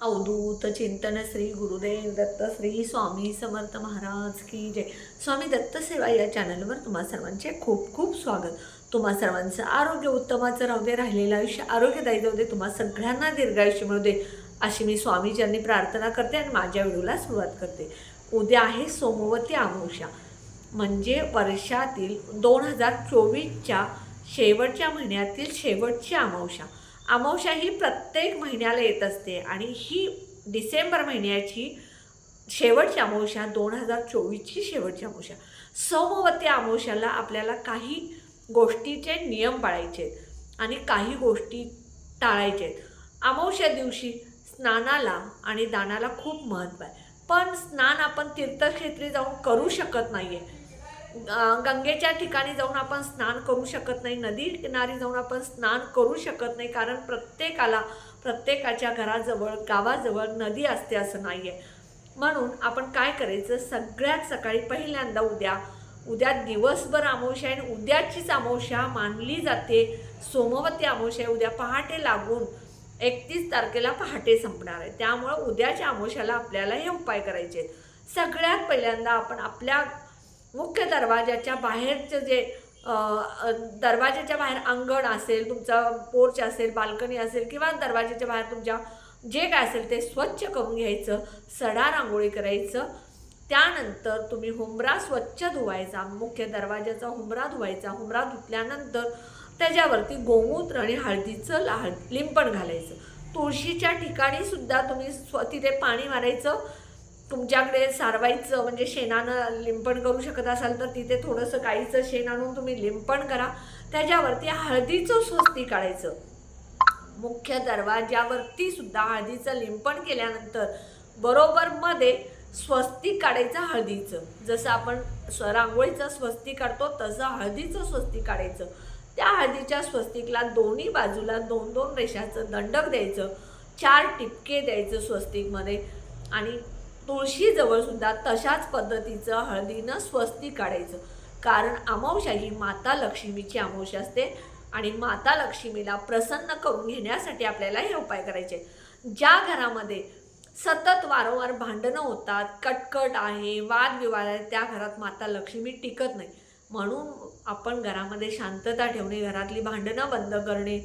अवधूत चिंतन श्री गुरुदेव दत्त श्री स्वामी समर्थ महाराज की जय. स्वामी दत्त सेवा या चॅनलवर तुम्हा सर्वांचे खूप खूप स्वागत. तुम्हा सर्वांचं आरोग्य उत्तमाचं राहू दे राहिलेलं आयुष्य आरोग्यदायी जाऊ दे तुम्हा सगळ्यांना दीर्घायुष्य मिळू दे अशी मी स्वामीजींनी प्रार्थना करते आणि माझ्या व्हिडिओला सुरुवात करते. उद्या आहे सोमवती अमावस्या म्हणजे वर्षातील दोन हजार चोवीसच्या शेवटच्या महिन्यातील शेवटची अमावस्या अमावस्या ही प्रत्येक महिन्याला येत असते आणि ही डिसेंबर महिन्याची शेवटची अमावस्या दोन हजार चोवीसची शेवटची अमावस्या. सोमवती अमावस्याला आपल्याला काही गोष्टीचे नियम पाळायचे आहेत आणि काही गोष्टी टाळायचे आहेत. अमावस्या दिवशी स्नानाला आणि दानाला खूप महत्त्व आहे. पण स्नान आपण तीर्थक्षेत्री जाऊन करू शकत नाही आहे गंगेच्या ठिकाणी जाऊन आपण स्नान करू शकत नाही नदी किनारी जाऊन आपण स्नान करू शकत नाही कारण प्रत्येकाला प्रत्येकाच्या घराजवळ गावाजवळ नदी असते असं नाही आहे म्हणून आपण काय करायचं सगळ्यात सकाळी पहिल्यांदा उद्या उद्या दिवसभर अमावस्या आणि उद्याचीच अमावस्या मानली जाते. सोमवती अमावस्या उद्या पहाटे लागून एकतीस तारखेला पहाटे संपणार आहे. त्यामुळं उद्याच्या अमावस्याला आपल्याला हे उपाय करायचे आहेत. सगळ्यात पहिल्यांदा आपण आपल्या मुख्य दरवाजाच्या बाहेरचं जे दरवाजाच्या बाहेर अंगण असेल तुमचा पोर्च असेल बाल्कनी असेल किंवा दरवाजाच्या बाहेर तुमच्या जे काय असेल ते स्वच्छ करून घ्यायचं सडा रांगोळी करायचं. त्यानंतर तुम्ही हुमरा स्वच्छ धुवायचा मुख्य दरवाजाचा हुंबरा धुवायचा. हुंबरा धुतल्यानंतर त्याच्यावरती गोमूत्र आणि हळदीचं ला हळ- लिंपण घालायचं. तुळशीच्या ठिकाणी सुद्धा तुम्ही स्व तिथे पाणी मारायचं. तुमच्याकडे सारवायचं म्हणजे शेणानं लिंपण करू शकत असाल तर तिथे थोडंसं गाईचं शेण आणून तुम्ही लिंपण करा. त्याच्यावरती हळदीचं स्वस्ती काढायचं. मुख्य दरवाज्यावरती सुद्धा हळदीचं लिंपण केल्यानंतर बरोबर मध्ये स्वस्तिक काढायचं हळदीचं. जसं आपण स्व रांगोळीचं स्वस्तिक काढतो तसं हळदीचं स्वस्तिक काढायचं. त्या हळदीच्या स्वस्तिकला दोन्ही बाजूला दोन दोन रेषाचं दंडक द्यायचं. चार टिपके द्यायचं स्वस्तिकमध्ये आणि तुळशीजवळ सुद्धा तशाच पद्धतीचं हळदीनं स्वस्तिक काढायचं. कारण अमावश्या ही माता लक्ष्मीची अमावस्या असते आणि माता लक्ष्मीला प्रसन्न करून घेण्यासाठी आपल्याला हे उपाय करायचे. ज्या घरामध्ये सतत वारंवार भांडणं होतात कटकट आहे वादविवाद आहे त्या घरात माता लक्ष्मी टिकत नाही. म्हणून आपण घरामध्ये शांतता ठेवणे घरातली भांडणं बंद करणे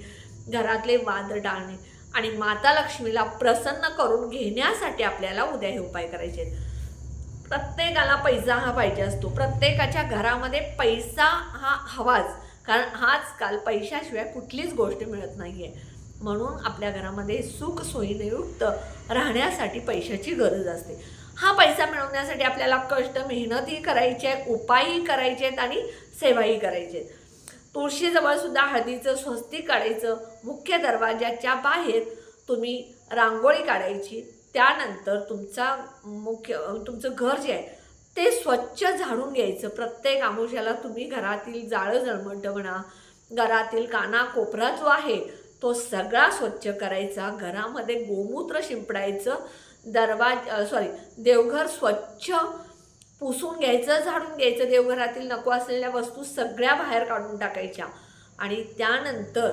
घरातले वाद टाळणे. आणि माता लक्ष्मीला प्रसन्न करून घेण्यासाठी आपल्याला उद्या हे उपाय करायचे आहेत. प्रत्येकाला पैसा हा पाहिजे असतो. प्रत्येकाच्या घरामध्ये पैसा हा हवाच. कारण आजकाल पैशाशिवाय कुठलीच गोष्ट मिळत नाही आहे म्हणून आपल्या घरामध्ये सुख सोयीने युक्त राहण्यासाठी पैशाची गरज असते. हा पैसा मिळवण्यासाठी आपल्याला कष्ट मेहनतही करायची आहे उपायही करायचे आहेत आणि सेवाही करायची आहेत. तुळशीजवळ सुद्धा हळदीचं स्वस्तिक काढायचं मुख्य दरवाजाच्या बाहेर तुम्ही रांगोळी काढायची. त्यानंतर तुमचा मुख्य तुमचं घर जे आहे ते स्वच्छ झाडून घ्यायचं. प्रत्येक आमुष्याला तुम्ही घरातील जाळं जळमट म्हणा घरातील काना कोपरा जो आहे तो सगळा स्वच्छ करायचा. घरामध्ये गोमूत्र शिंपडायचं. दरवाज सॉरी देवघर स्वच्छ पुसून घ्यायचं झाडून घ्यायचं देवघरातील नको असलेल्या वस्तू सगळ्या बाहेर काढून टाकायच्या. आणि त्यानंतर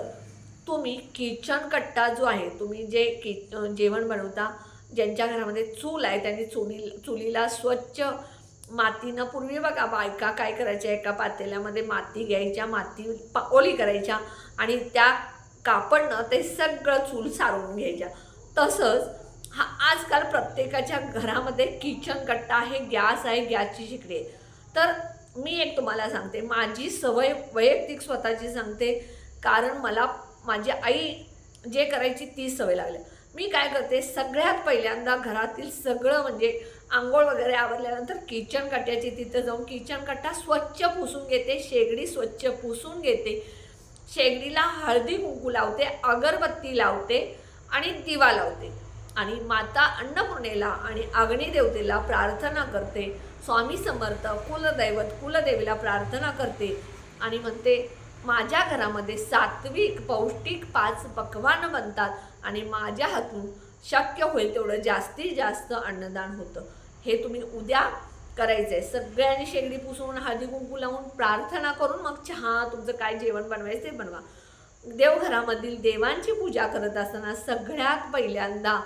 तुम्ही किचन कट्टा जो आहे तुम्ही जे कि जेवण बनवता ज्यांच्या घरामध्ये चूल आहे त्यांनी चुली चुलीला स्वच्छ मातीनं पूर्वी बघा बायका काय करायच्या एका पातेल्यामध्ये माती घ्यायच्या माती पा ओली करायच्या आणि त्या कापडनं ते सगळं चूल सारून घ्यायच्या. तसंच हा आजकाल प्रत्येकाच्या घरामध्ये किचन कट्टा आहे गॅस आहे गॅसची शिकडी आहे. तर मी एक तुम्हाला सांगते माझी सवय वैयक्तिक स्वतःची सांगते कारण मला माझी आई जे करायची ती सवय लागली. मी काय करते सगळ्यात पहिल्यांदा घरातील सगळं म्हणजे आंघोळ वगैरे आवरल्यानंतर किचन कट्ट्याची तिथं जाऊन किचन कट्टा स्वच्छ पुसून घेते शेगडी स्वच्छ पुसून घेते. शेगडीला हळदी कुंकू लावते अगरबत्ती लावते आणि दिवा लावते. आणि माता अन्नपूर्णेला आणि अग्निदेवतेला प्रार्थना करते. स्वामी समर्थ कुलदैवत कुलदेवीला प्रार्थना करते. आणि म्हणते माझ्या घरामध्ये सात्विक पौष्टिक पाच पक्वानं बनतात आणि माझ्या हातून शक्य होईल तेवढं जास्तीत जास्त अन्नदान होतं. हे तुम्ही उद्या करायचं आहे सगळ्यांनी शेगडी पुसून हळदी कुंकू लावून प्रार्थना करून मग चहा तुमचं काय जेवण बनवायचं ते बनवा. देवघरामधील देवांची पूजा करत असताना सगळ्यात पहिल्यांदा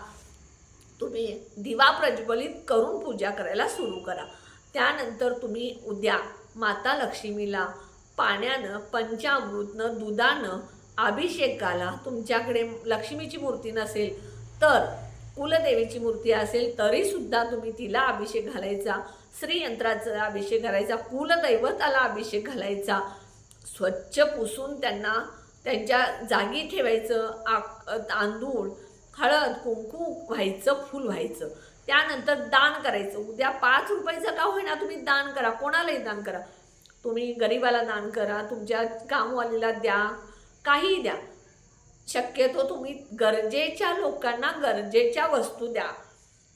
तुम्ही दिवा प्रज्वलित करून पूजा करायला सुरू करा. त्यानंतर तुम्ही उद्या माता लक्ष्मीला पाण्यानं पंचामृतनं दुधानं अभिषेक घाला. तुमच्याकडे लक्ष्मीची मूर्ती नसेल तर कुलदेवीची मूर्ती असेल तरीसुद्धा तुम्ही तिला अभिषेक घालायचा. श्रीयंत्राचा अभिषेक घालायचा कुलदैवताला अभिषेक घालायचा. स्वच्छ पुसून त्यांना त्यांच्या जागी ठेवायचं आक तांदूळ हळद कुंकू व्हायचं फुल व्हायचं. त्यानंतर दान करायचं. उद्या पाच रुपयाचं का होईना तुम्ही दान करा. कोणालाही दान करा. तुम्ही गरिबाला दान करा तुमच्या कामवालीला द्या काहीही द्या. शक्यतो तुम्ही गरजेच्या लोकांना गरजेच्या वस्तू द्या.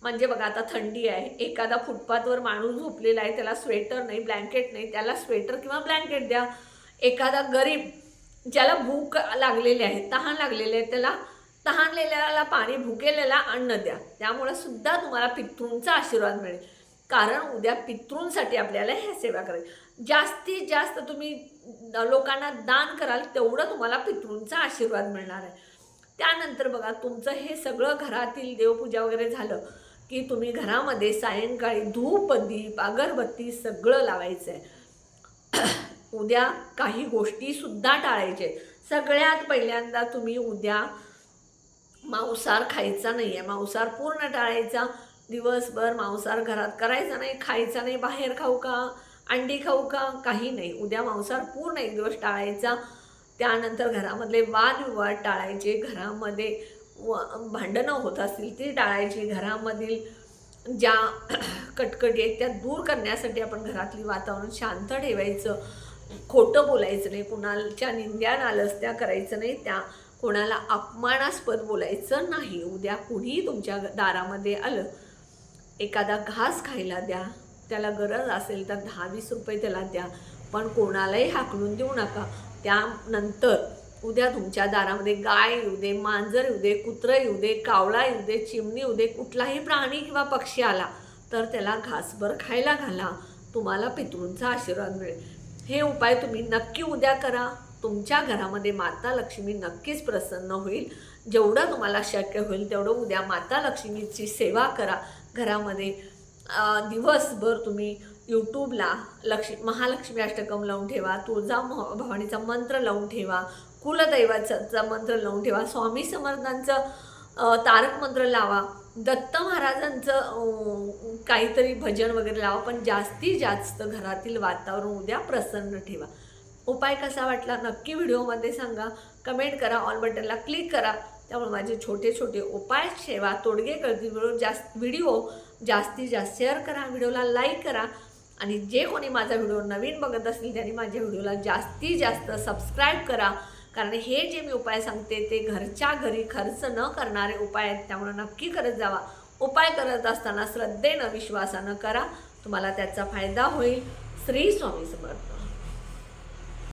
म्हणजे बघा आता थंडी आहे. एखादा फुटपाथवर माणूस झोपलेला आहे त्याला स्वेटर नाही ब्लँकेट नाही त्याला स्वेटर किंवा ब्लँकेट द्या. एखादा गरीब ज्याला भूक लागलेली आहे तहान लागलेली आहे त्याला तहानलेल्याला पाणी भुकेलेला अन्न द्या. त्यामुळे सुद्धा तुम्हाला पितृंचा आशीर्वाद मिळेल. कारण उद्या पितृंसाठी आपल्याला ह्या सेवा करायची जास्तीत जास्त तुम्ही लोकांना दान कराल तेवढं तुम्हाला पितृंचा आशीर्वाद मिळणार आहे. त्यानंतर बघा तुमचं हे सगळं घरातील देवपूजा वगैरे झालं की तुम्ही घरामध्ये सायंकाळी धूप दीप अगरबत्ती सगळं लावायचं आहे उद्या काही गोष्टीसुद्धा टाळायचे. आहेत. सगळ्यात पहिल्यांदा तुम्ही उद्या मांसाहार खायचा नाही आहे मांसाहार पूर्ण टाळायचा. दिवसभर मांसाहार घरात करायचा नाही खायचा नाही बाहेर खाऊ का अंडी खाऊ का काही नाही. उद्या मांसाहार पूर्ण एक दिवस टाळायचा. त्यानंतर घरामधले वादविवाद टाळायचे. घरामध्ये व भांडणं होत असतील ती टाळायची. घरामधील ज्या कटकटी आहेत त्या दूर करण्यासाठी आपण घरातली वातावरण शांत ठेवायचं. खोटं बोलायचं नाही. कुणाच्या निंद्या नालस्त्या करायचं नाही. त्या कोणाला अपमानास्पद बोलायचं नाही. उद्या कुणीही तुमच्या दारामध्ये आलं एखादा घास खायला द्या त्याला गरज असेल तर दहा वीस रुपये त्याला द्या पण कोणालाही हाकलून देऊ नका. त्यानंतर उद्या तुमच्या दारामध्ये गाय येऊ दे मांजर येऊ दे कुत्रं येऊ दे कावळा येऊ दे चिमणी येऊ दे कुठलाही प्राणी किंवा पक्षी आला तर त्याला घासभर खायला घाला. तुम्हाला पितृंचा आशीर्वाद मिळेल. हे उपाय तुम्ही नक्की उद्या करा. तुमच्या घरामध्ये माता लक्ष्मी नक्कीच प्रसन्न होईल. जेवढं तुम्हाला शक्य होईल तेवढं उद्या माता लक्ष्मीची सेवा करा. घरामध्ये दिवसभर तुम्ही यूट्यूबला लक्ष्मी महालक्ष्मी अष्टकम लावून ठेवा तुळजा भवानीचा मंत्र लावून ठेवा कुलदैवाचा मंत्र लावून ठेवा स्वामी समर्थांचं तारक मंत्र लावा दत्त महाराजांचं काहीतरी भजन वगैरे लावा पण जास्तीत जास्त घरातील वातावरण उद्या प्रसन्न ठेवा. उपाय कसा वाटला नक्की व्हिडिओमध्ये सांगा. कमेंट करा ऑल बटनला क्लिक करा. त्यामुळे माझे छोटे छोटे उपाय सेवा तोडगे कळतील मिळून जास्त व्हिडिओ जास्तीत जास्त शेअर करा व्हिडिओला लाईक करा. आणि जे कोणी माझा व्हिडिओ नवीन बघत असतील त्यांनी माझ्या व्हिडिओला जास्तीत जास्त सबस्क्राईब करा. कारण हे जे मी उपाय सांगते ते घरच्या घरी खर्च न करणारे उपाय आहेत त्यामुळे नक्की करत जावा. उपाय करत असताना श्रद्धेनं विश्वासानं करा. तुम्हाला त्याचा फायदा होईल. श्री स्वामी समर्थ.